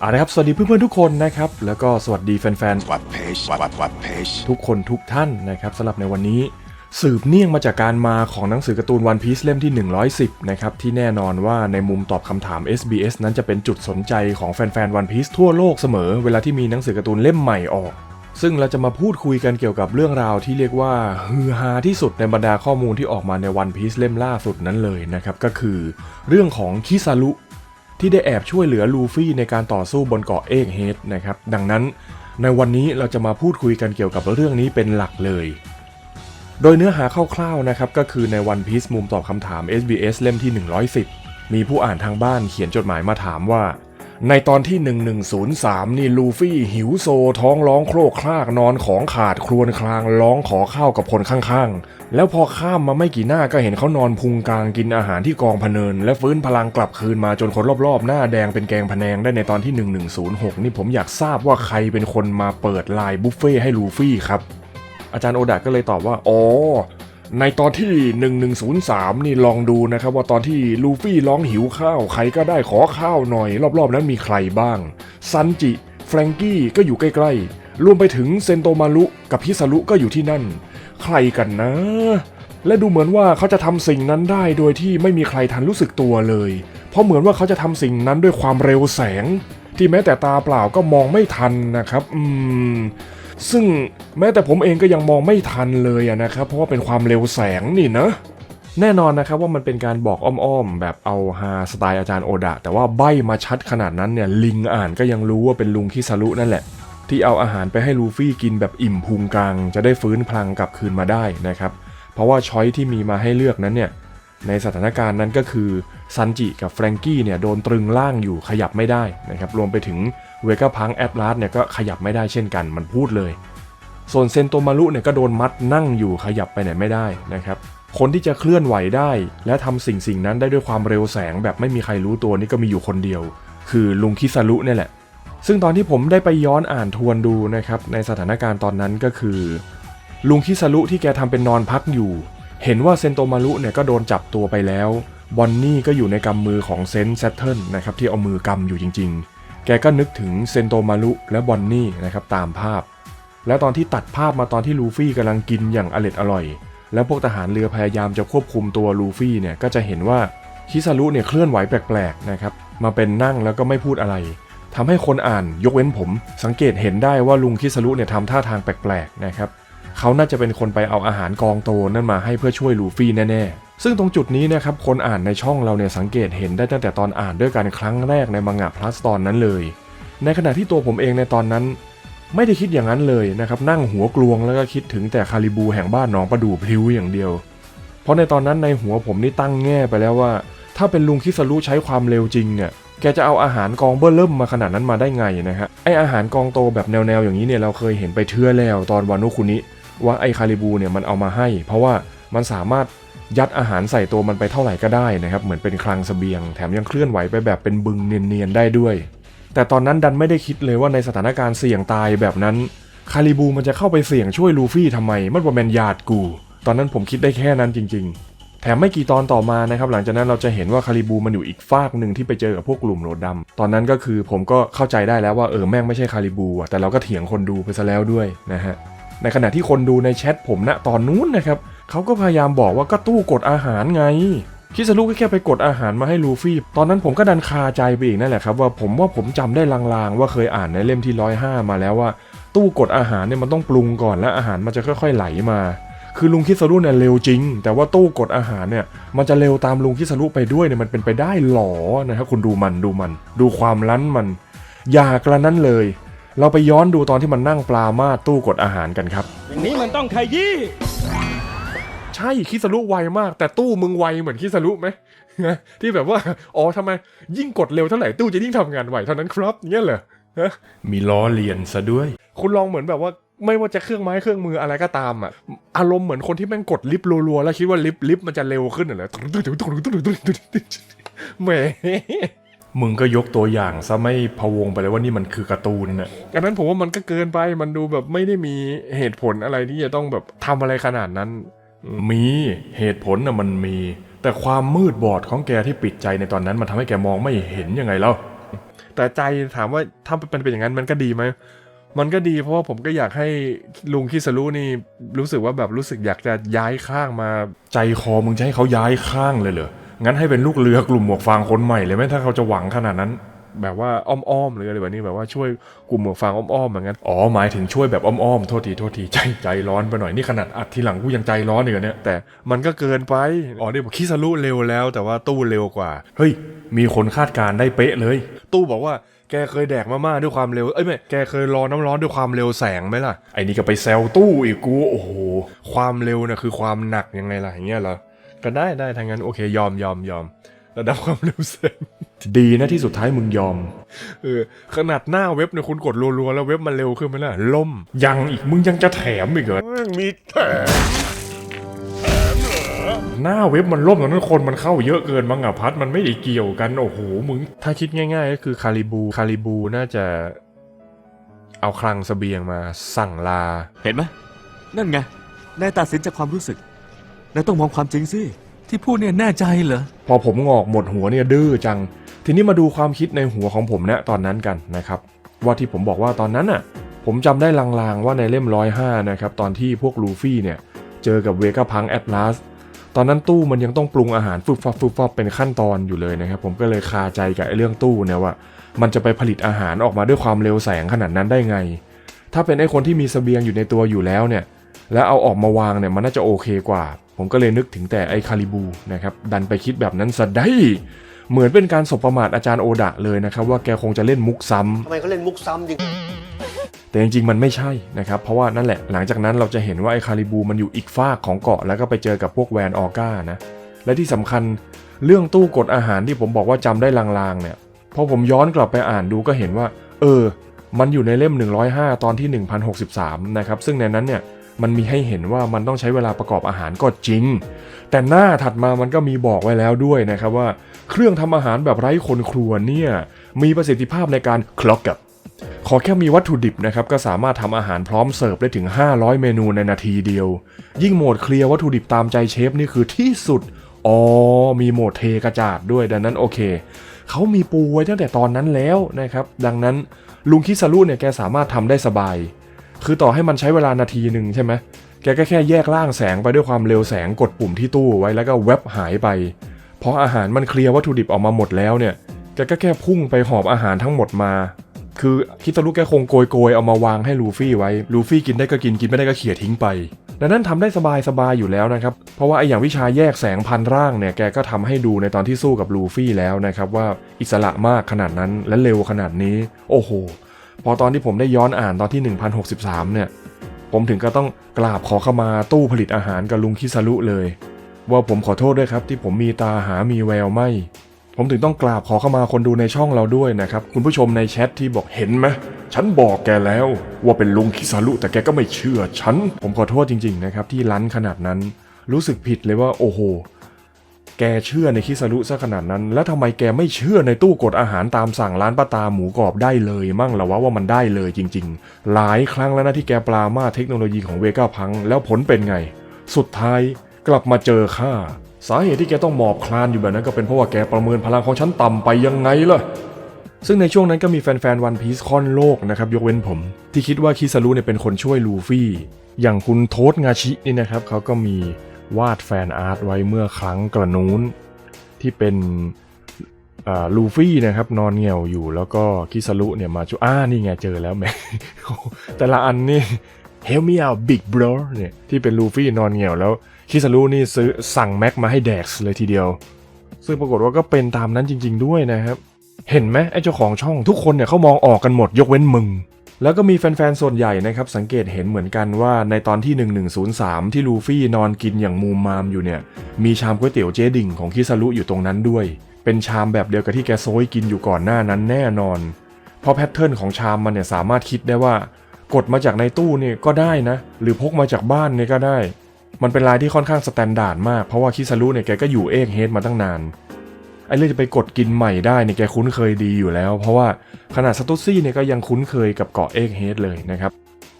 เอาละครับ สวัสดีเพื่อนๆทุกคนนะครับ แล้วก็สวัสดีแฟนวัดเพจวัดวัดวัดเพจๆทุกคนทุกท่านนะครับสำหรับในวันนี้ สืบเนื่องมาจากการมาของหนังสือการ์ตูน One Piece เล่มที่ 110 นะครับ ที่แน่นอนว่าในมุมตอบคำถาม SBS นั้นจะเป็นจุดสนใจของแฟนๆ One Piece ทั่วโลกเสมอ เวลาที่มีหนังสือการ์ตูนเล่มใหม่ออก ซึ่งเราจะมาพูดคุยกันเกี่ยวกับเรื่องราวที่เรียกว่าฮือฮาที่สุดในบรรดาข้อมูลที่ออกมาใน One Piece เล่มล่าสุดนั้นเลยนะครับก็คือ เรื่องของคิซารุ ที่ได้แอบช่วยเหลือลูฟี่ในการต่อสู้บนเกาะเอกเฮดนะครับ ดังนั้นในวันนี้เราจะมาพูดคุยกันเกี่ยวกับเรื่องนี้เป็นหลักเลย โดยเนื้อหาคร่าวๆนะครับก็คือในวันพีซมุมตอบคำถาม SBS เล่มที่ 110 มีผู้อ่านทางบ้านเขียนจดหมายมาถามว่า ในตอนที่ 1103 นี่ลูฟี่หิวโซท้องร้องโครกครากนอนของขาดครวญครางร้องขอข้าวกับคนข้างๆ แล้วพอข้ามมาไม่กี่หน้าก็เห็นเขานอนพุงกลางกินอาหารที่กองพเนิน และฟื้นพลังกลับคืนมาจนคนรอบๆ หน้าแดงเป็นแกงพแนงได้ในตอนที่ 1106 นี่ผมอยากทราบว่าใครเป็นคนมาเปิดไลน์บุฟเฟ่ให้ลูฟี่ครับอาจารย์โอดะก็เลยตอบว่า อ๋อ ในตอนที่ 1103 นี่ลองดูนะครับว่าตอนที่ลูฟี่ร้องหิวข้าวใครก็ได้ขอข้าวหน่อย รอบๆนั้นมีใครบ้าง ซันจิ แฟรงกี้ก็อยู่ใกล้ๆ รวมไปถึงเซนโตมารุกับพิซารุก็อยู่ที่นั่น ใครกันนะ และดูเหมือนว่าเขาจะทำสิ่งนั้นได้โดยที่ไม่มีใครทันรู้สึกตัวเลย เพราะเหมือนว่าเขาจะทำสิ่งนั้นด้วยความเร็วแสง ที่แม้แต่ตาเปล่าก็มองไม่ทันนะครับ อืม ซึ่งแม้แต่ผมเองก็ยังมองไม่ทันเลยอะนะครับ เพราะว่าเป็นความเร็วแสงนี่นะ แน่นอนนะครับว่ามันเป็นการบอกอ้อมๆ แบบเอาฮาสไตล์อาจารย์โอดะ แต่ว่าใบมาชัดขนาดนั้นเนี่ยลิงอ่านก็ยังรู้ว่าเป็นลุงคิซารุนั่นแหละ ที่เอาอาหารไปให้ลูฟี่กินแบบอิ่มพุงกลาง จะได้ฟื้นพลังกลับคืนมาได้นะครับ เพราะว่าช้อยที่มีมาให้เลือกนั้นเนี่ยในสถานการณ์นั้นก็คือซันจิกับแฟรงกี้เนี่ยโดนตรึงล่างอยู่ขยับไม่ได้นะครับรวมไปถึง เวก้าพังแอดลาสเนี่ยก็ขยับไม่ได้เช่นกันมันพูดเลย ส่วนเซนโตมารุเนี่ยก็โดนมัดนั่งอยู่ขยับไปไหนไม่ได้นะครับคนที่จะเคลื่อนไหวได้ และทำสิ่งสิ่งนั้นได้ด้วยความเร็วแสงแบบไม่มีใครรู้ตัวนี่ก็มีอยู่คนเดียว คือลุงคิซารุเนี่ยแหละ ซึ่งตอนที่ผมได้ไปย้อนอ่านทวนดูนะครับในสถานการณ์ตอนนั้นก็คือ ลุงคิซารุที่แกทำเป็นนอนพักอยู่ เห็นว่าเซนโตมารุเนี่ยก็โดนจับตัวไปแล้วบอนนี่ก็อยู่ในกำมือของเซนต์แซตเทิลนะครับที่เอามือกำอยู่จริงๆ แกก็นึกถึงเซนโตมารุและบอนนี่นะครับตามภาพ แล้วตอนที่ตัดภาพมาตอนที่ลูฟี่กำลังกินอย่างอร็ดอร่อย แล้วพวกทหารเรือพยายามจะควบคุมตัวลูฟี่เนี่ยก็จะเห็นว่าคิซารุเนี่ยเคลื่อนไหวแปลกๆนะครับมาเป็นนั่งแล้วก็ไม่พูดอะไรทำให้คนอ่านยกเว้นผม สังเกตเห็นได้ว่าลุงคิซารุเนี่ยทำท่าทางแปลกๆนะครับเขาน่าจะเป็นคนไปเอาอาหารกองโตนั่นมาให้เพื่อช่วยลูฟี่แน่ๆ ซึ่งตรงจุดนี้นะครับคนอ่านในช่องเราเนี่ยสังเกตเห็นได้ตั้งแต่ตอนอ่านด้วยกันครั้งแรกในมังงะพลัสตอนนั้นเลย ในขณะที่ตัวผมเองในตอนนั้น ไม่ได้คิดอย่างนั้นเลยนะครับนั่งหัวกลวงแล้วก็คิดถึงแต่คาริบูแห่งบ้านหนองประดู่พลิ้วอย่างเดียว เพราะในตอนนั้นในหัวผมนี่ตั้งแง่ไปแล้วว่า ถ้าเป็นลุงคิสรุใช้ความเร็วจริงเนี่ยแกจะเอาอาหารกองเบอร์เริ่มมาขนาดนั้นมาได้ไงนะฮะไออาหารกองโตแบบแนวๆอย่างนี้เนี่ยเราเคยเห็นไปเทื่อแล้วตอนวานุคุนิว่าไอคาริบูเนี่ยมันเอามาให้ เพราะว่ามันสามารถ ยัดอาหารใส่ตัวมันไปเท่าไหร่ก็ได้นะครับ เหมือนเป็นคลังเสบียง แถมยังเคลื่อนไหวไปแบบเป็นบึงเนียนๆได้ด้วย แต่ตอนนั้นดันไม่ได้คิดเลยว่าในสถานการณ์เสี่ยงตายแบบนั้น คาริบูมันจะเข้าไปเสี่ยงช่วยลูฟี่ทำไม มันว่าแมนญาติกู ตอนนั้นผมคิดได้แค่นั้นจริง ๆ แถมไม่กี่ตอนต่อมานะครับ หลังจากนั้นเราจะเห็นว่าคาริบูมันอยู่อีกฟากหนึ่งที่ไปเจอกับพวกกลุ่มโหลดดำตอนนั้นก็คือผมก็เข้าใจได้แล้วว่าเออแม่งไม่ใช่คาริบูอะแต่เราก็เถียงคนดูไปซะแล้วด้วยนะฮะในขณะที่คนดูในแชทผมณตอนนู้นนะครับ เขาก็พยายามบอกว่าก็ตู้กดอาหารไง คิสรุก็แค่ไปกดอาหารมาให้ลูฟี่ ตอนนั้นผมก็ดันคาใจไปอีกนั่นแหละครับว่าผมว่าผมจำได้ลางๆ ว่าเคยอ่านในเล่มที่ร้อยห้ามาแล้วว่า ตู้กดอาหารเนี่ยมันต้องปรุงก่อนแล้วอาหารมันจะค่อยๆไหลมา คือลุงคิสรุเนี่ยเร็วจริง แต่ว่าตู้กดอาหารเนี่ยมันจะเร็วตามลุงคิสรุไปด้วยเนี่ยมันเป็นไปได้หรอนะครับคุณดูมันดูมัน ดูความลั้นมัน อย่ากระนั้นเลย เราไปย้อนดูตอนที่มันนั่งปลามาตู้กดอาหารกันครับอย่างนี้มันต้องขยี้ ใช่คิสรุไวมาก แต่ตู้มึงไวเหมือนคิสรุไหมนะที่แบบว่าอ๋อทำไมยิ่งกดเร็วเท่าไหร่ตู้จะยิ่งทำงานไวเท่านั้นครับเงี้ยเหรอฮะมีล้อเลียนซะด้วย คุณลองเหมือนแบบว่าไม่ว่าจะเครื่องไม้เครื่องมืออะไรก็ตามอะอารมณ์เหมือนคนที่แม่งกดลิฟต์รัวๆแล้วคิดว่าลิฟต์ลิฟต์มันจะเร็วขึ้นเหรอแหมมึงก็ยกตัวอย่างซะไม่พะวงไปเลยว่านี่มันคือการ์ตูนน่ะอันนั้นผมว่ามันก็เกินไปมันดูแบบไม่ได้มีเหตุผลอะไรที่จะต้องแบบทำอะไรขนาดนั้น มีเหตุผลน่ะมันมี แต่ความมืดบอดของแกที่ปิดใจในตอนนั้น มันทำให้แกมองไม่เห็นยังไงแล้วแต่ใจถามว่าถ้าเป็นเป็นอย่างนั้นมันก็ดีไหมมันก็ดีเพราะว่าผมก็อยากให้ลุงคิสรุนี่รู้สึกว่าแบบรู้สึกอยากจะย้ายข้างมาใจคอมึงจะให้เขาย้ายข้างเลยเหรองั้นให้เป็นลูกเรือกลุ่มหมวกฟางคนใหม่เลยไหมถ้าเขาจะหวังขนาดนั้น แบบว่าอ้อมๆหรืออะไรแบบนี้แบบว่าช่วยกลุ่มหมวกฟางอ้อมๆอย่างนั้นอ๋อหมายถึงช่วยแบบอ้อมๆโทษทีโทษทีใจใจร้อนไปหน่อยนี่ขนาดอัดทีหลังกูยังใจร้อนอีกเหรอเนี่ยแต่มันก็เกินไปอ๋อนี่บอกคิสรุเร็วแล้ว แต่ว่าตู้เร็วกว่าเฮ้ยมีคนคาดการได้เป๊ะเลย ตู้บอกว่าแกเคยแดกมาม่าด้วยความเร็ว เอ้ยไม่ แกเคยรอน้ำร้อนด้วยความเร็วแสงไหมล่ะ ไอ้นี่ก็ไปแซวตู้อีกกู โอ้โห ความเร็วน่ะคือความหนักยังไงล่ะอย่างเงี้ยเหรอ ก็ได้ได้ทางนั้นโอเคยอมยอมยอม ระดับความเร็วแสงดีนะที่สุดท้ายมึงยอม เออขนาดหน้าเว็บเนี่ยคุณกดรัวๆแล้วเว็บมันเร็วขึ้นไหมล่ะล่มยังอีกมึงยังจะแถมอีกเหรอมีแถมหน้าเว็บมันล่มตอนนั้นคนมันเข้าเยอะเกินมั้งอะพัดมันไม่ได้เกี่ยวกันโอ้โหมึง ถ้าคิดง่าย ๆ ก็คือคาริบูคาริบูน่าจะ เอาคลังเสบียงมาสั่งลา เห็นไหมนั่นไงนายตัดสินจากความรู้สึกนายต้องมองความจริงสิ ที่พูดเนี่ยแน่ใจเหรอ พอผมงอกหมดหัวเนี่ยดื้อจัง ทีนี้มาดูความคิดในหัวของผมนะตอนนั้นกันนะครับ ว่าที่ผมบอกว่าตอนนั้นน่ะ ผมจำได้ลางๆว่าในเล่มร้อยห้านะครับตอนที่พวกลูฟี่เนี่ยเจอกับเวกาพังแอตลาสตอนนั้นตู้มันยังต้องปรุงอาหารฟึบฟับฟึบฟับเป็นขั้นตอนอยู่เลยนะครับ ผมก็เลยคาใจกับไอ้เรื่องตู้เนี่ยว่า มันจะไปผลิตอาหารออกมาด้วยความเร็วแสงขนาดนั้นได้ไง ถ้าเป็นไอ้คนที่มีเสบียงอยู่ในตัวอยู่แล้วเนี่ย แล้วเอาออกมาวางเนี่ยมันน่าจะโอเคกว่า ผมก็เลยนึกถึงแต่ไอ้คาริบูนะครับดันไปคิดแบบนั้นซะได้เหมือนเป็นการสบประมาทอาจารย์โอดะเลยนะครับ ว่าแกคงจะเล่นมุกซ้ำทำไมเขาเล่นมุกซ้ำจริงแต่จริงๆ มันไม่ใช่นะครับ เพราะว่านั่นแหละหลังจากนั้นเราจะเห็นว่าไอ้คาริบูมันอยู่อีกฟากของเกาะ แล้วก็ไปเจอกับพวกแวนออก้านะและที่สำคัญเรื่องตู้กดอาหารที่ผมบอกว่าจำได้ลางๆเนี่ยพอผมย้อนกลับไปอ่านดูก็เห็นว่า เออ มันอยู่ในเล่ม 105 ตอนที่ 1063 นะครับซึ่งในนั้นเนี่ย มันมีให้เห็นว่ามันต้องใช้เวลาประกอบอาหารก็จริง แต่หน้าถัดมามันก็มีบอกไว้แล้วด้วยนะครับว่า เครื่องทำอาหารแบบไร้คนครัวเนี่ยมีประสิทธิภาพในการคล็อกกับขอแค่มีวัตถุดิบนะครับก็สามารถทำอาหารพร้อมเสิร์ฟได้ถึง 500 เมนูในนาทีเดียว ยิ่งโหมดเคลียร์วัตถุดิบตามใจเชฟนี่คือที่สุดอ๋อมีโหมดเทกระจาดด้วยดังนั้นโอเคเขามีปูไว้ตั้งแต่ตอนนั้นแล้วนะครับ ดังนั้นลุงคิสารุเนี่ยแกสามารถทำได้สบาย คือต่อให้มันใช้เวลานาทีหนึ่งใช่ไหมแกก็แค่แยกร่างแสงไปด้วยความเร็วแสงกดปุ่มที่ตู้ไว้แล้วก็แวบหายไปพออาหารมันเคลียร์วัตถุดิบออกมาหมดแล้วเนี่ยแกก็แค่พุ่งไปหอบอาหารทั้งหมดมา คือคิตารุแกคงโกยโกยๆเอามาวางให้ลูฟี่ไว้ ลูฟี่กินได้ก็กินกินไม่ได้ก็เขี่ยทิ้งไป ดังนั้นทำได้สบายสบายๆอยู่แล้วนะครับ เพราะว่าไออย่างวิชาแยกแสงพันร่างเนี่ยแกก็ทำให้ดูในตอนที่สู้กับลูฟี่แล้วนะครับว่าอิสระมากขนาดนั้นและเร็วขนาดนี้ โอ้โห พอตอนที่ผมได้ย้อนอ่านตอนที่ 1063 เนี่ย ผมถึงก็ต้องกราบขอเข้ามาตู้ผลิตอาหารกับลุงคิสารุเลย ว่าผมขอโทษด้วยครับที่ผมมีตาหามีแววไม่ ผมถึงต้องกราบขอเข้ามาคนดูในช่องเราด้วยนะครับ คุณผู้ชมในแชทที่บอกเห็นไหมฉันบอกแกแล้วว่าเป็นลุงคิสารุแต่แกก็ไม่เชื่อฉันผมขอโทษจริง ๆ นะครับที่ลั้นขนาดนั้น รู้สึกผิดเลยว่าโอ้โห แกเชื่อในคิสรุซะขนาดนั้น แล้วทำไมแกไม่เชื่อในตู้กดอาหารตามสั่งร้านป้าตาหมูกรอบได้เลยมั่งละวะว่ามันได้เลยจริง ๆ หลายครั้งแล้วนะที่แกปลามาเทคโนโลยีของเวก้าพัง แล้วผลเป็นไง สุดท้ายกลับมาเจอข้าสาเหตุที่แกต้องหมอบคลานอยู่แบบนั้นก็เป็นเพราะว่าแกประเมินพลังของฉันต่ำไปยังไงล่ะซึ่งในช่วงนั้นก็มีแฟนๆวันพีซค่อนโลกนะครับยกเว้นผม ที่คิดว่าคิสารุเนี่ยเป็นคนช่วยลูฟี่ อย่างคุณโทษงาชินี่นะครับเขาก็มี วาดแฟนอาร์ตไว้เมื่อครั้งกระนู้น ที่เป็นลูฟี่นะครับนอนเหี่ยวอยู่แล้วก็คิสรุเนี่ยมาช่วยอ่านี่ไงเจอแล้วแม่แต่ละอันนี่ Help me out big bro เนี่ยที่เป็นลูฟี่นอนเหี่ยวแล้วคิสรุนี่ซื้อสั่งแม็กมาให้แดกซ์เลยทีเดียว ซึ่งปรากฏว่าก็เป็นตามนั้นจริง ๆ ด้วยนะครับ เห็นไหมไอ้เจ้าของช่องทุกคนเนี่ยเขามองออกกันหมดยกเว้นมึง แล้วก็มีแฟนๆ ส่วนใหญ่นะครับ สังเกตเห็นเหมือนกันว่าในตอนที่ 1103 ที่ลูฟี่นอนกินอย่างมูมมามอยู่เนี่ย มีชามก๋วยเตี๋ยวเจดิ่งของคิสารุอยู่ตรงนั้นด้วย เป็นชามแบบเดียวกับที่แกโซยกินอยู่ก่อนหน้านั้นแน่นอน เพราะแพทเทิร์นของชามมันเนี่ยสามารถคิดได้ว่ากดมาจากในตู้เนี่ยก็ได้นะ หรือพกมาจากบ้านเนี่ยก็ได้ มันเป็นลายที่ค่อนข้างสแตนดาร์ดมากเพราะว่าคิสารุเนี่ยแกก็อยู่เอกเฮดมาตั้งนาน ไอ้เรื่องจะไปกดกินใหม่ได้เนี่ยแกคุ้นเคยดีอยู่แล้ว เพราะว่าขนาดสตุซี่เนี่ยก็ยังคุ้นเคยกับเกาะเอกเฮดเลยนะครับ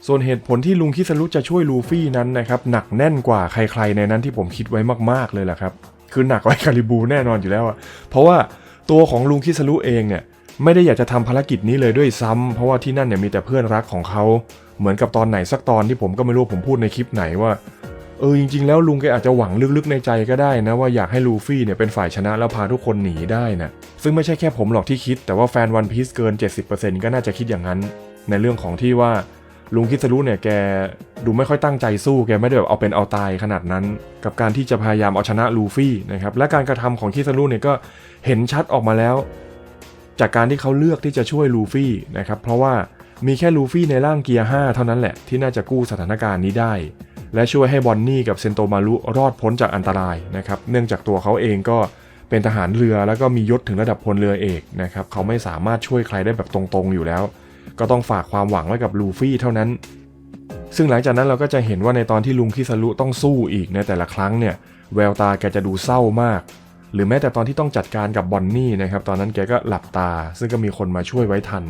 ส่วนเหตุผลที่ลุงคิสรุจะช่วยลูฟี่นั้นนะครับหนักแน่นกว่าใครๆในนั้นที่ผมคิดไว้มากๆเลยแหละครับคือหนักกว่าคาริบูแน่นอนอยู่แล้วอะเพราะว่าตัวของลุงคิสรุเองเนี่ยไม่ได้อยากจะทำภารกิจนี้เลยด้วยซ้ำเพราะว่าที่นั่นเนี่ยมีแต่เพื่อนรักของเขา เหมือนกับตอนไหนสักตอนที่ผมก็ไม่รู้ผมพูดในคลิปไหนว่า เออจริงๆแล้วลุงแกอาจจะหวังลึกๆในใจก็ได้นะว่าอยากให้ลูฟี่เนี่ยเป็นฝ่ายชนะแล้วพาทุกคนหนีได้นะซึ่งไม่ใช่แค่ผมหรอกที่คิด แต่ว่าแฟนวันพีซเกิน 70%ก็น่าจะคิดอย่างนั้น ในเรื่องของที่ว่าลุงคิสรุเนี่ยแกดูไม่ค่อยตั้งใจสู้แกไม่ได้แบบเอาเป็นเอาตายขนาดนั้น กับการที่จะพยายามเอาชนะลูฟี่นะครับและการกระทำของคิสรุเนี่ยก็เห็นชัดออกมาแล้ว จากการที่เขาเลือกที่จะช่วยลูฟี่นะครับเพราะว่ามีแค่ลูฟี่ในร่างเกียร์5เท่านั้นแหละที่น่าจะกู้สถานการณ์นี้ได้ และช่วยให้บอนนี่กับเซนโตมารุรอดพ้นจากอันตรายนะครับเนื่องจากตัวเขาเองก็เป็นทหารเรือแล้วก็มียศถึงระดับพลเรือเอกนะครับเขาไม่สามารถช่วยใครได้แบบตรงๆอยู่แล้ว ก็ต้องฝากความหวังไว้กับลูฟี่เท่านั้น ซึ่งหลังจากนั้นเราก็จะเห็นว่าในตอนที่ลุงคิสรุต้องสู้อีกในแต่ละครั้งเนี่ยแววตาแกจะดูเศร้ามาก หรือแม้แต่ตอนที่ต้องจัดการกับบอนนี่นะครับตอนนั้นแกก็หลับตา ซึ่งก็มีคนมาช่วยไว้ทัน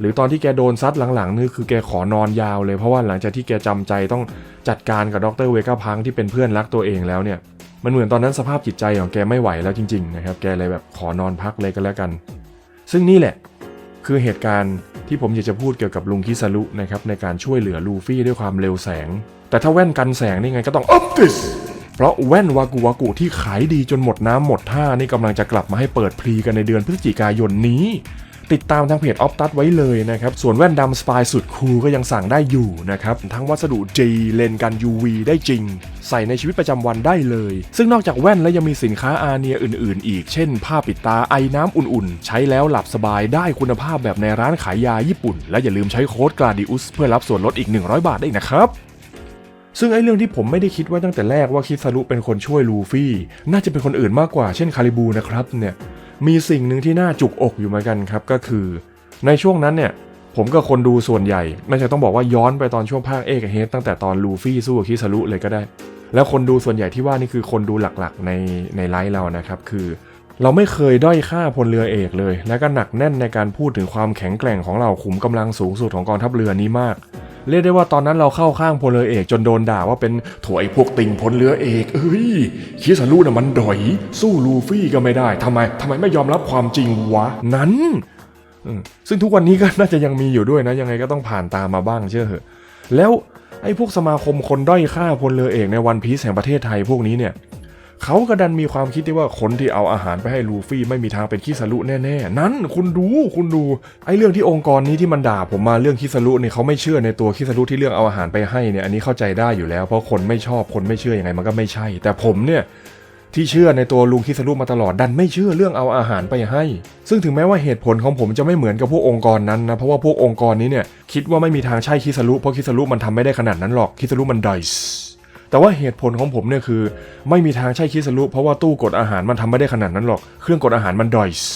หรือตอนที่แกโดนซัดหลังๆนี่คือแกขอนอนยาวเลยเพราะว่าหลังจากที่แกจำใจต้องจัดการกับดรเวก้าพังที่เป็นเพื่อนรักตัวเองแล้วเนี่ยมันเหมือนตอนนั้นสภาพจิตใจของแกไม่ไหวแล้วจริงๆนะครับแกเลยแบบขอนอนพักเลยก็แล้วกัน ซึ่งนี่แหละคือเหตุการณ์ที่ผมอยากจะพูดเกี่ยวกับลุงคิสรุนะครับในการช่วยเหลือลูฟี่ด้วยความเร็วแสง แต่ถ้าแว่นกันแสงนี่ไงก็ต้องออปติสเพราะแว่นวากุวากุที่ขายดีจนหมดน้ำหมดท่านี่กำลังจะกลับมาให้เปิดพรีกันในเดือนพฤศจิกายนนี้ ติดตามทางเพจออฟตัสไว้เลยนะครับ ส่วนแว่นดำสปายสุดคูลก็ยังสั่งได้อยู่นะครับ ทั้งวัสดุ G เลนกัน UV ได้จริง ใส่ในชีวิตประจำวันได้เลย ซึ่งนอกจากแว่นแล้วยังมีสินค้าอาเนียอื่น ๆ อีก เช่น ผ้าปิดตาไอน้ำอุ่น ๆ ใช้แล้วหลับสบายได้คุณภาพแบบในร้านขายยาญี่ปุ่น และอย่าลืมใช้โค้ดกราดิอุสเพื่อรับส่วนลดอีก 100 บาทได้นะครับซึ่งไอ้เรื่องที่ผมไม่ได้คิดไว้ตั้งแต่แรกว่าคิซารุเป็นคนช่วยลูฟี่ น่าจะเป็นคนอื่นมากกว่าเช่นคาริบูนะครับเนี่ย มีสิ่งหนึ่งที่น่าจุกอกอยู่เหมือนกันครับก็คือ ในช่วงนั้นเนี่ยผมกับคนดูส่วนใหญ่ ไม่ใช่ต้องบอกว่าย้อนไปตอนช่วงภาคเอกเฮดตั้งแต่ตอนลูฟี่สู้กับคิซารุเลยก็ได้ แล้วคนดูส่วนใหญ่ที่ว่านี่คือคนดูหลักๆ ในในไลฟ์เรานะครับคือเราไม่เคยด้อยค่าพลเรือเอกเลย และก็หนักแน่นในการพูดถึงความแข็งแกร่งของเราขุมกำลังสูงสุดของกองทัพเรือนี้มาก เรียกได้ว่าตอนนั้นเราเข้าข้างพลเรือเอกจนโดนด่าว่าเป็นถไอ้พวกติ่งพลเรือเอกเอ้ยคิสารุน่ะมันดอย สู้ลูฟี่ก็ไม่ได้ทำไมทำไมไม่ยอมรับความจริงวะ นั้นซึ่งทุกวันนี้ก็น่าจะยังมีอยู่ด้วยนะ ยังไงก็ต้องผ่านตามมาบ้างเชื่อเหอะ แล้วไอ้พวกสมาคมคนด้อยค่าพลเรือเอกในวันพีซแห่งประเทศไทยพวกนี้เนี่ย เขาก็ดันมีความคิดที่ว่าคนที่เอาอาหารไปให้ลูฟี่ไม่มีทางเป็นคิสรุแน่ๆ นั้นคุณดูคุณดูไอ้เรื่องที่องค์กรนี้ที่มันด่าผมมาเรื่องคิสรุเนี่ยเขาไม่เชื่อในตัวคิสรุที่เรื่องเอาอาหารไปให้เนี่ยอันนี้เข้าใจได้อยู่แล้ว เพราะคนไม่ชอบคนไม่เชื่อยังไงมันก็ไม่ใช่ แต่ผมเนี่ยที่เชื่อในตัวลุงคิสรุมาตลอดดันไม่เชื่อเรื่องเอาอาหารไปให้ ซึ่งถึงแม้ว่าเหตุผลของผมจะไม่เหมือนกับพวกองค์กรนั้นนะเพราะว่าพวกองค์กรนี้เนี่ยคิดว่าไม่มีทางใช่คิสรุเพราะคิสรุมันทำไม่ได้ขนาดนั้นหรอกคิสรุมันดส์ แต่ว่าเหตุผลของผมเนี่ยคือ ไม่มีทางใช่คิสรุเพราะว่าตู้กดอาหารมันทำไม่ได้ขนาดนั้นหรอก เครื่องกดอาหารมันไดส์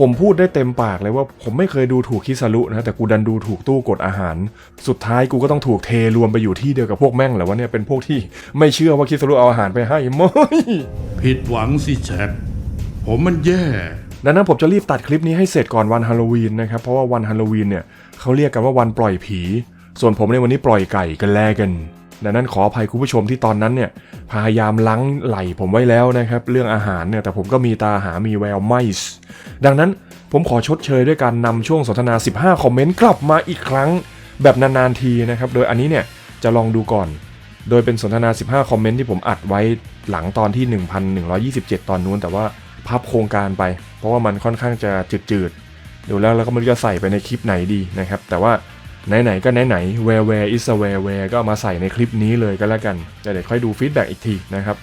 ผมพูดได้เต็มปากเลยว่าผมไม่เคยดูถูกคิสรุนะแต่กูดันดูถูกตู้กดอาหาร สุดท้ายกูก็ต้องถูกเทรวมไปอยู่ที่เดียวกับพวกแม่งแหละว่าเนี่ยเป็นพวกที่ไม่เชื่อว่าคิสรุเอาอาหารไปให้ไม่ผิดหวังสิแชทผมมันแย่ดังนั้นผมจะรีบตัดคลิปนี้ให้เสร็จก่อนวันฮาโลวีนนะครับเพราะว่าวันฮาโลวีนเนี่ยเขาเรียกกันว่าวันปล่อยผี ส่วนผมในวันนี้ปล่อยไก่กันแลกัน ดังนั้นขออภัยคุณผู้ชมที่ตอนนั้นเนี่ยพยายามลังไหลผมไว้แล้วนะครับเรื่องอาหารเนี่ยแต่ผมก็มีตาหามีแววไม่สดังนั้นผมขอชดเชยด้วยการนำช่วงสนทนา 15 คอมเมนต์กลับมาอีกครั้งแบบนานๆทีนะครับโดยอันนี้เนี่ยจะลองดูก่อน โดยเป็นสนทนา 15 คอมเมนต์ที่ผมอัดไว้หลังตอนที่ 1127 ตอนนู้น แต่ว่าพับโครงการไป เพราะว่ามันค่อนข้างจะจืดๆดูแล้วเราก็ไม่รู้จะใส่ไปในคลิปไหนดีนะครับแต่ว่า ไหนๆก็ไหนๆ where where is a where where ก็เอามาใส่ในคลิปนี้เลยก็แล้วกันแต่เดี๋ยวค่อยดูฟีดแบ็กอีกทีนะครับ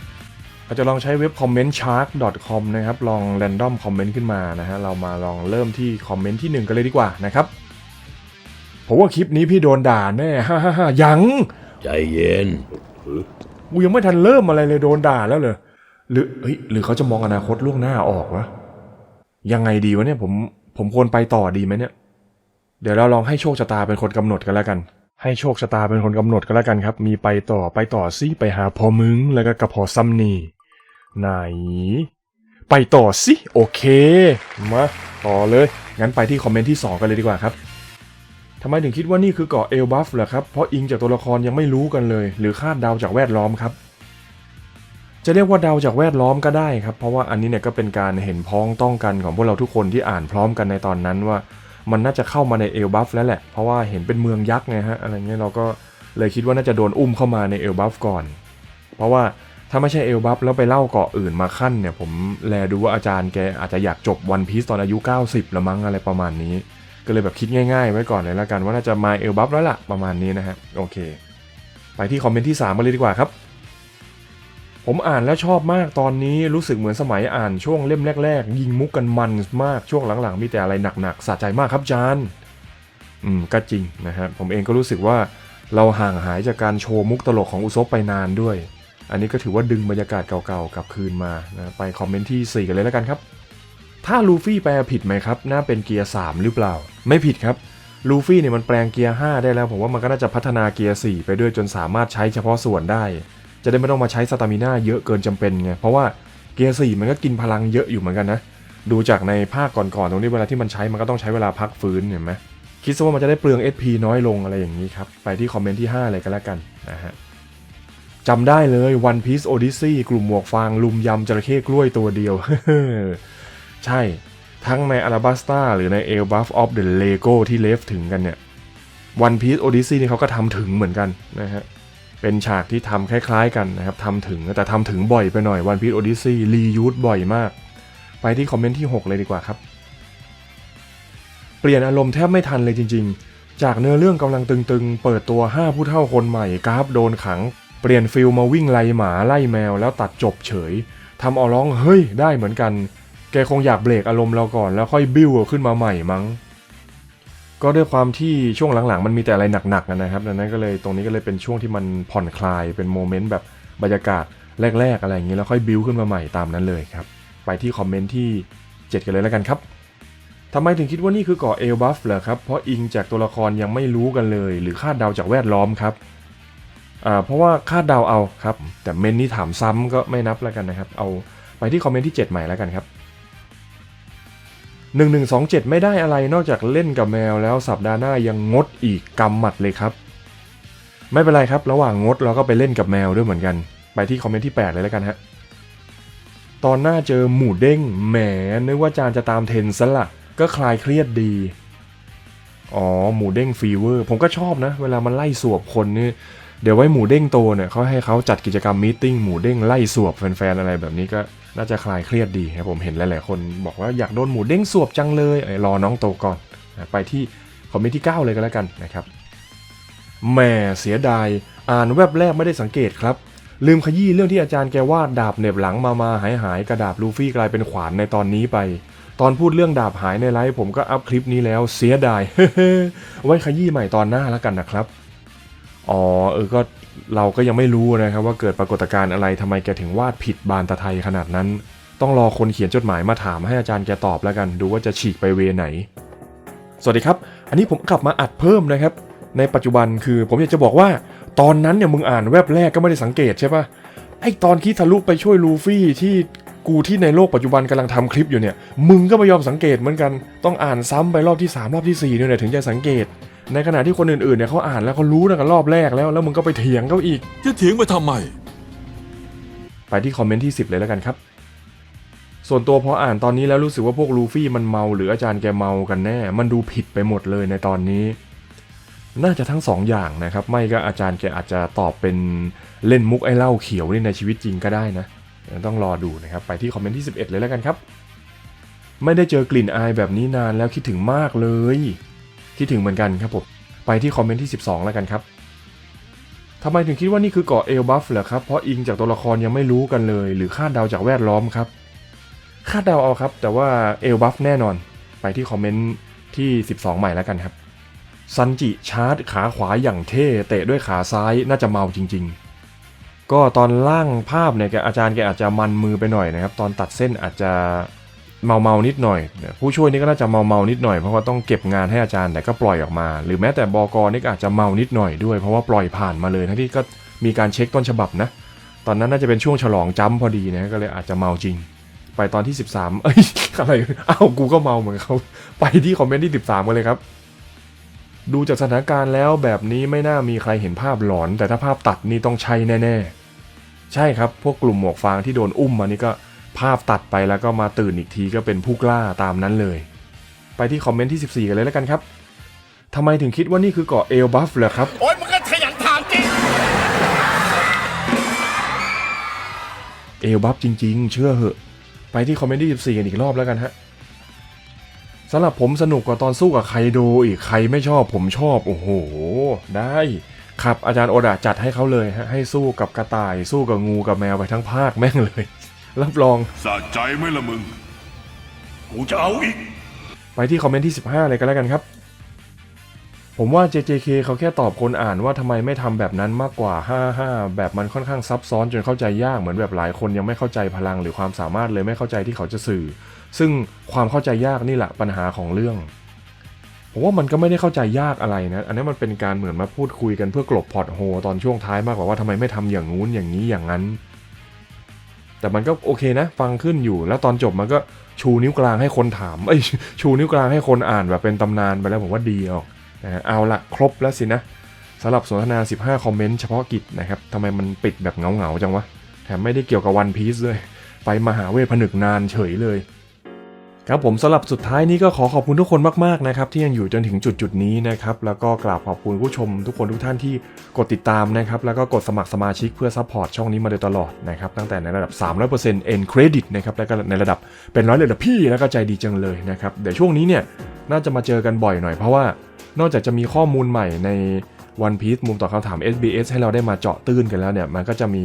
เราจะลองใช้เว็บ comment shark com นะครับ ลอง random comment ขึ้นมานะฮะ เรามาลองเริ่มที่คอมเมนต์ที่ 1 กันเลยดีกว่านะครับผมว่าคลิปนี้พี่โดนด่าแน่ฮ่าฮ่าฮ่ายัง ใจเย็น กูยังไม่ทันเริ่มอะไรเลยโดนด่าแล้วเลยหรือเฮ้ยหรือเขาจะมองอนาคตล่วงหน้าออกวะยังไงดีวะเนี่ยผมผมควรไปต่อดีไหมเนี่ย เดี๋ยวเราลองให้โชคชะตาเป็นคนกำหนดกันแล้วกัน ให้โชคชะตาเป็นคนกำหนดกันแล้วกันครับ มีไปต่อไปต่อซิไปหาพอมึงแล้วก็กระพอซัมนีไหน ไปต่อสิโอเคมาต่อเลยงั้นไปที่คอมเมนต์ที่ 2 กันเลยดีกว่าครับทำไมถึงคิดว่านี่คือเกาะเอลบัฟเหรอครับ เพราะอิงจากตัวละครยังไม่รู้กันเลย หรือคาดเดาจากแวดล้อมครับ จะเรียกว่าเดาจากแวดล้อมก็ได้ครับ เพราะว่าอันนี้เนี่ยก็เป็นการเห็นพ้องต้องกันของพวกเราทุกคนที่อ่านพร้อมกันในตอนนั้นว่า มันน่าจะเข้ามาในเอลบัฟแล้วแหละ เพราะว่าเห็นเป็นเมืองยักษ์ไงฮะอะไรเงี้ยเราก็เลยคิดว่าน่าจะโดนอุ้มเข้ามาในเอลบัฟก่อน เพราะว่าถ้าไม่ใช่เอลบัฟแล้วไปเล่าเกาะอื่นมาขั้นเนี่ย ผมแลดูว่าอาจารย์แกอาจจะอยากจบวันพีซตอนอายุ 90ละมั้งอะไรประมาณนี้ ก็เลยแบบคิดง่ายๆ ไว้ก่อนเลยละกันว่าน่าจะมาเอลบัฟแล้วล่ะประมาณนี้นะฮะโอเค ไปที่คอมเมนต์ที่3มาเลยดีกว่าครับ ผมอ่านแล้วชอบมากตอนนี้รู้สึกเหมือนสมัยอ่านช่วงเล่มแรก ๆ ยิงมุกกันมันมากช่วงหลังๆ มีแต่อะไรหนักๆสะใจมากครับจานอืมก็จริงนะฮะผมเองก็รู้สึกว่าเราห่างหายจากการโชว์มุกตลกของอุซบไปนานด้วย อันนี้ก็ถือว่าดึงบรรยากาศเก่าๆกลับคืนมานะไปคอมเมนต์ที่ 4 กันเลยแล้วกันครับ ถ้าลูฟี่แปลผิดไหมครับน่าเป็นเกียร์3หรือเปล่า ไม่ผิดครับลูฟี่เนี่ยมันแปลงเกียร์5ได้แล้วผมว่ามันก็น่าจะพัฒนาเกียร์4ไปด้วยจนสามารถใช้เฉพาะส่วนได้ จะได้ไม่ต้องมาใช้สตามิน่าเยอะเกินจำเป็นไง เพราะว่าเกียร์4มันก็กินพลังเยอะอยู่เหมือนกันนะ ดูจากในภาคก่อนๆตรงนี้เวลาที่มันใช้มันก็ต้องใช้เวลาพักฟื้นเห็นไหมคิดซะว่ามันจะได้เปลือง SP น้อยลงอะไรอย่างนี้ครับ ไปที่คอมเมนต์ที่ 5 เลยก็แล้วกันนะฮะจำได้เลย One Piece Odyssey กลุ่มหมวกฟางลุมยำจระเข้กล้วยตัวเดียว ใช่ ทั้งใน Alabasta หรือใน e l b u f f of the Lego ที่เลฟถึงกันเนี่ย One Piece Odyssey นี่เขาก็ทำถึงเหมือนกันนะฮะ เป็นฉากที่ทำคล้ายๆกันนะครับทำถึงแต่ทำถึงบ่อยไปหน่อย One Piece Odyssey รียูสบ่อยมาก ไปที่คอมเมนต์ที่ 6 เลยดีกว่าครับ เปลี่ยนอารมณ์แทบไม่ทันเลยจริง ๆ จากเนื้อเรื่องกำลังตึงๆ เปิดตัว 5 ผู้เท่าคนใหม่กราฟโดนขัง เปลี่ยนฟิลมาวิ่งไล่หมาไล่แมวแล้วตัดจบเฉยทำเอาร้องเฮ้ยได้เหมือนกัน แกคงอยากเบรกอารมณ์เราก่อนแล้วค่อยบิ้วขึ้นมาใหม่มั้ง ก็ด้วยความที่ช่วงหลังๆ มันมีแต่อะไรหนักๆนะครับดังนั้นก็เลยตรงนี้ก็เลยเป็นช่วงที่มันผ่อนคลายเป็นโมเมนต์แบบบรรยากาศแรก ๆ อะไรอย่างนี้แล้วค่อยบิวขึ้นมาใหม่ตามนั้นเลยครับ ไปที่คอมเมนต์ที่ 7 กันเลยแล้วกันครับทำไมถึงคิดว่านี่คือเกาะเอลบัฟเหรอครับ เพราะอิงจากตัวละครยังไม่รู้กันเลย หรือคาดเดาจากแวดล้อมครับอ่าเพราะว่าคาดเดาเอาครับ แต่เมนนี้ถามซ้ำก็ไม่นับแล้วกันนะครับ เอาไปที่คอมเมนต์ที่ 7 ใหม่แล้วกันครับ 1127 ไม่ได้อะไรนอกจากเล่นกับแมวแล้วสัปดาห์หน้ายังงดอีกกำหมัดเลยครับ ไม่เป็นไรครับ ระหว่างงดเราก็ไปเล่นกับแมวด้วยเหมือนกัน ไปที่คอมเมนต์ที่ 8 เลยแล้วกันฮะตอนหน้าเจอหมูเด้งแหมนึกว่าจานจะตามเทนซะละก็คลายเครียดดี อ๋อหมูเด้งฟีเวอร์ ผมก็ชอบนะ เวลามันไล่สวบคนนี่เดี๋ยวไว้หมูเด้งโตเนี่ยเขาให้เขาจัดกิจกรรมมีตติ้งหมูเด้งไล่สวบแฟนๆอะไรแบบนี้ก็ น่าจะคลายเครียดดีครับผมเห็นหลายๆคนบอกว่าอยากโดนหมูเด้งสวบจังเลยเอ้ยรอน้องโตก่อนไปที่คอมเมนต์ที่ 9 เลยก็แล้วกันนะครับแหมเสียดายอ่านแวบแรกไม่ได้สังเกตครับ ลืมขยี้เรื่องที่อาจารย์แกวาดดาบเหน็บหลังมามาหายหายกระดาบลูฟี่กลายเป็นขวานในตอนนี้ไป ตอนพูดเรื่องดาบหายในไลฟ์ผมก็อัพคลิปนี้แล้วเสียดายไว้ขยี้ใหม่ตอนหน้าแล้วกันนะครับ อ๋อเออก็เราก็ยังไม่รู้นะครับว่าเกิดปรากฏการณ์อะไรทำไมแกถึงวาดผิดบานตะไทยขนาดนั้น ต้องรอคนเขียนจดหมายมาถามให้อาจารย์แกตอบแล้วกัน ดูว่าจะฉีกไปเวไหน สวัสดีครับ อันนี้ผมกลับมาอัดเพิ่มนะครับ ในปัจจุบันคือผมอยากจะบอกว่าตอนนั้นเนี่ยมึงอ่านแวบแรกก็ไม่ได้สังเกตใช่ปะไอตอนคิดทะลุไปช่วยลูฟี่ที่กูที่ในโลกปัจจุบันกำลังทำคลิปอยู่เนี่ย มึงก็ไม่ยอมสังเกตเหมือนกัน ต้องอ่านซ้ำไปรอบที่สามรอบที่สี่เนี่ยถึงจะสังเกต ในขณะที่คนอื่นๆเนี่ยเขาอ่านแล้วเขารู้ตั้งแต่รอบแรกแล้วแล้วมึงก็ไปเถียงเขาอีก จะเถียงไปทำไม ไปที่คอมเมนต์ที่ 10 เลยแล้วกันครับ ส่วนตัวพออ่านตอนนี้แล้วรู้สึกว่าพวกลูฟี่มันเมาหรืออาจารย์แกเมากันแน่ มันดูผิดไปหมดเลยในตอนนี้ น่าจะทั้งสองอย่างนะครับ ไม่ก็อาจารย์แกอาจจะตอบเป็นเล่นมุกไอ้เหล้าเขียวนี่ในชีวิตจริงก็ได้นะต้องรอดูนะครับไปที่คอมเมนต์ที่ 11 เลยแล้วกันครับ ไม่ได้เจอกลิ่นอายแบบนี้นานแล้วคิดถึงมากเลย คิดถึงเหมือนกันครับผม ไปที่คอมเมนต์ที่ 12 แล้วกันครับทำไมถึงคิดว่านี่คือเกาะเอลบัฟเหรอครับ เพราะอิงจากตัวละครยังไม่รู้กันเลย หรือคาดเดาจากแวดล้อมครับ คาดเดาเอาครับ แต่ว่าเอลบัฟแน่นอน ไปที่คอมเมนต์ที่ 12 ใหม่แล้วกันครับ ซันจิชาร์จขาขวาอย่างเท่ เตะด้วยขาซ้ายน่าจะเมาจริง ๆ ก็ตอนล่างภาพเนี่ยอาจารย์แกอาจจะมันมือไปหน่อยนะครับ ตอนตัดเส้นอาจจะ เมาเมานิดหน่อย ผู้ช่วยนี่ก็น่าจะเมาเมานิดหน่อยเพราะว่าต้องเก็บงานให้อาจารย์แต่ก็ปล่อยออกมา หรือแม้แต่บอกรนี่ก็อาจจะเมานิดหน่อยด้วยเพราะว่าปล่อยผ่านมาเลยทั้งที่ก็มีการเช็คต้นฉบับนะ ตอนนั้นน่าจะเป็นช่วงฉลองจัมป์พอดีนะก็เลยอาจจะเมาจริง ไปตอนที่ 13 เอ้ยอะไรอ้าวกูก็เมาเหมือนเขาไปที่คอมเมนต์ที่ 13กันเลยครับดูจากสถานการณ์แล้วแบบนี้ไม่น่ามีใครเห็นภาพหลอน แต่ถ้าภาพตัดนี่ต้องใช่แน่ ๆ ใช่ครับ พวกกลุ่มหมวกฟางที่โดนอุ้มมานี่ก็ ภาพตัดไปแล้วก็มาตื่นอีกทีก็เป็นผู้กล้าตามนั้นเลย ไปที่คอมเมนต์ที่ 14 กันเลยแล้วกันครับทำไมถึงคิดว่านี่คือเกาะเอลบัฟเหรอครับ โอ้ยมันก็ขยันถามจริง เอลบัฟจริง ๆ เชื่อเหอะ ไปที่คอมเมนต์ที่ 14 กันอีกรอบแล้วกันฮะสำหรับผมสนุกกว่าตอนสู้กับไคโดอีกใครไม่ชอบผมชอบ โอ้โห ได้ครับอาจารย์โอดาจัดให้เขาเลยฮะให้สู้กับกระต่าย สู้กับงูกับแมวไปทั้งภาคแม่งเลย รับรอง สะใจไหมล่ะมึง กูจะเอาอีก ไปที่คอมเมนต์ที่ 15 เลยกันแล้วกันครับ ผมว่า JJK เขาแค่ตอบคนอ่านว่าทำไมไม่ทำแบบนั้นมากกว่า 55 แบบมันค่อนข้างซับซ้อนจนเข้าใจยากเหมือนแบบหลายคนยังไม่เข้าใจพลังหรือความสามารถเลยไม่เข้าใจที่เขาจะสื่อ ซึ่งความเข้าใจยากนี่แหละปัญหาของเรื่องผมว่ามันก็ไม่ได้เข้าใจยากอะไรนะ อันนี้มันเป็นการเหมือนมาพูดคุยกันเพื่อกลบพอร์ตโฮตอนช่วงท้ายมากกว่าว่าทำไมไม่ทำอย่างงู้นอย่างนี้อย่างนั้น แต่มันก็โอเคนะ ฟังขึ้นอยู่แล้วตอนจบมันก็ชูนิ้วกลางให้คนถามเอ้ยชูนิ้วกลางให้คนอ่านแบบเป็นตำนานไปแล้วผมว่าดีออกนะเอาละครบแล้วสินะสำหรับสนทนา 15 คอมเมนต์เฉพาะกิจนะครับทำไมมันปิดแบบเงาๆจังวะแถมไม่ได้เกี่ยวกับวันพีซด้วยไปมหาเวทผนึกนานเฉยเลย ครับผมสำหรับสุดท้ายนี้ก็ขอขอบคุณทุกคนมากๆนะครับที่ยังอยู่จนถึงจุดจุดนี้นะครับแล้วก็กราบขอบคุณผู้ชมทุกคนทุกท่านที่กดติดตามนะครับแล้วก็กดสมัครสมาชิกเพื่อซัพพอร์ตช่องนี้มาโดยตลอดนะครับตั้งแต่ในระดับ 300% end credit นะครับแล้วก็ในระดับเป็นร้อยระดับพี่แล้วก็ใจดีจังเลยนะครับเดี๋ยวช่วงนี้เนี่ยน่าจะมาเจอกันบ่อยหน่อยเพราะว่านอกจากจะมีข้อมูลใหม่ใน One Piece มุมตอบคำถาม SBS ให้เราได้มาเจาะตื้นกันแล้วเนี่ยมันก็จะมี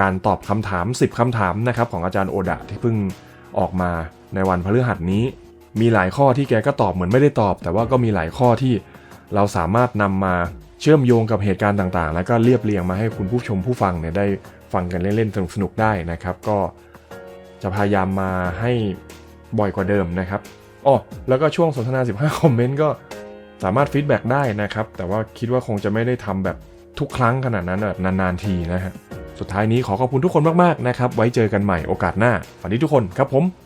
การตอบคำถาม 10คำถามนะครับของอาจารย์โอดะที่เพิ่ง ออกมาในวันพฤหัสนี้ มีหลายข้อที่แกก็ตอบเหมือนไม่ได้ตอบ แต่ว่าก็มีหลายข้อที่เราสามารถนำมาเชื่อมโยงกับเหตุการณ์ต่างๆ แล้วก็เรียบเรียงมาให้คุณผู้ชมผู้ฟังเนี่ยได้ฟังกันเล่นๆสนุกๆได้นะครับ ก็จะพยายามมาให้บ่อยกว่าเดิมนะครับอ๋อแล้วก็ช่วงสนทนา 15 คอมเมนต์ก็สามารถฟีดแบ็กได้นะครับ แต่ว่าคิดว่าคงจะไม่ได้ทำแบบทุกครั้งขนาดนั้นแบบนานๆทีนะฮะ สุดท้ายนี้ขอขอบคุณทุกคนมากๆนะครับ ไว้เจอกันใหม่โอกาสหน้า ฝันดีทุกคนครับผม